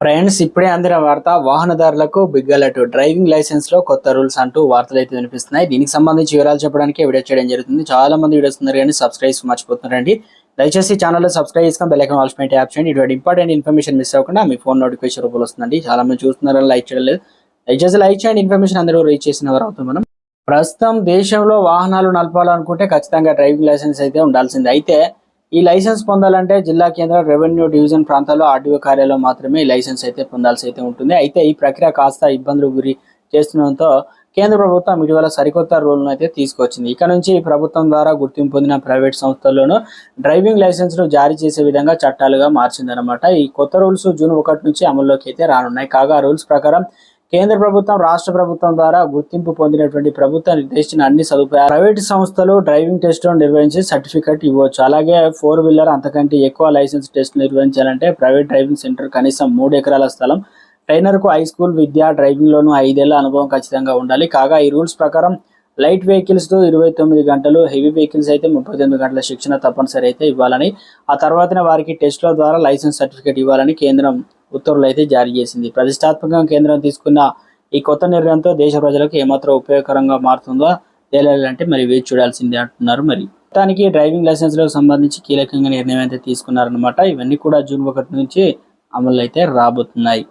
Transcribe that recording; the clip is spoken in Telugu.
ఫ్రెండ్స్ ఇప్పుడే అందిన వార్త వాహనదారులకు బిగ్గలటు డ్రైవింగ్ లైసెన్స్లో కొత్త రూల్స్ అంటూ వార్తలు అయితే వినిపిస్తున్నాయి. దీనికి సంబంధించి వివరాలు చెప్పడానికి వీడియో చేయడం జరుగుతుంది. చాలా మంది వీడియోస్ ఉన్నారు కానీ సబ్స్క్రైబ్ మర్చిపోతున్నారండి దయచేసి ఛానల్ సబ్స్క్రైబ్ చేసుకొని బెల్లైకన్ ఐకాన్ పెట్టి యాప్ చేయండి. ఇటువంటి ఇంపార్టెంట్ ఇన్ఫర్మేషన్ మిస్ అవ్వకుండా మీ ఫోన్ నోటిఫికేషన్ రూపంలో వస్తుందండి. చాలా మంది చూస్తున్నారు లైక్ చేయడం లేదు. దయచేసి లైక్ చేయండి. ఇన్ఫర్మేషన్ అందరూ రీచ్ చేసిన వారు అవుతాం మనం. ప్రస్తుతం దేశంలో వాహనాలు నడపాలనుకుంటే ఖచ్చితంగా డ్రైవింగ్ లైసెన్స్ అయితే ఉండాల్సిందే. అయితే ఈ లైసెన్స్ పొందాలంటే జిల్లా కేంద్ర రెవెన్యూ డివిజన్ ప్రాంతాల్లో ఆర్డీఓ కార్యాలయం మాత్రమే ఈ లైసెన్స్ అయితే పొందాల్సి అయితే ఉంటుంది. అయితే ఈ ప్రక్రియ కాస్త ఇబ్బందులు గురి చేస్తుండటంతో కేంద్ర ప్రభుత్వం ఇటీవల సరికొత్త రూల్ను అయితే తీసుకొచ్చింది. ఇక నుంచి ఈ ప్రభుత్వం ద్వారా గుర్తింపు పొందిన ప్రైవేట్ సంస్థల్లోనూ డ్రైవింగ్ లైసెన్స్ను జారీ చేసే విధంగా చట్టాలుగా మార్చిందనమాట ఈ కొత్త రూల్స్ జూన్ ఒకటి నుంచి అమల్లోకి అయితే రానున్నాయి. కాగా రూల్స్ ప్రకారం కేంద్ర ప్రభుత్వం రాష్ట్ర ప్రభుత్వం ద్వారా గుర్తింపు పొందినటువంటి ప్రభుత్వం నిర్దేశించిన అన్ని సదుపాయాలు ప్రైవేట్ సంస్థలు డ్రైవింగ్ టెస్టులు నిర్వహించి సర్టిఫికెట్ ఇవ్వచ్చు. అలాగే ఫోర్ వీలర్ అంతకంటే ఎక్కువ లైసెన్స్ టెస్ట్ నిర్వహించాలంటే ప్రైవేట్ డ్రైవింగ్ సెంటర్ కనీసం మూడు ఎకరాల స్థలం. ట్రైనర్కు హై స్కూల్ విద్య డ్రైవింగ్లోనూ ఐదేళ్ళ అనుభవం ఖచ్చితంగా ఉండాలి. కాగా ఈ రూల్స్ ప్రకారం లైట్ వెహికల్స్తో ఇరవై తొమ్మిది గంటలు హెవీ వెహికల్స్ అయితే ముప్పై తొమ్మిది గంటల శిక్షణ తప్పనిసరి అయితే ఇవ్వాలని ఆ తర్వాతనే వారికి టెస్ట్ల ద్వారా లైసెన్స్ సర్టిఫికేట్ ఇవ్వాలని కేంద్రం ఉత్తర్వులు అయితే జారీ చేసింది. ప్రతిష్టాత్మకంగా కేంద్రం తీసుకున్న ఈ కొత్త నిర్ణయంతో దేశ ప్రజలకు ఏమాత్రం ఉపయోగకరంగా మారుతుందో తేలాలంటే మరి వేచి చూడాల్సిందే అంటున్నారు మరి. మొత్తానికి డ్రైవింగ్ లైసెన్స్లకు సంబంధించి కీలకంగా నిర్ణయం అయితే తీసుకున్నారనమాట ఇవన్నీ కూడా జూన్ ఒకటి నుంచి అమలు అయితే రాబోతున్నాయి.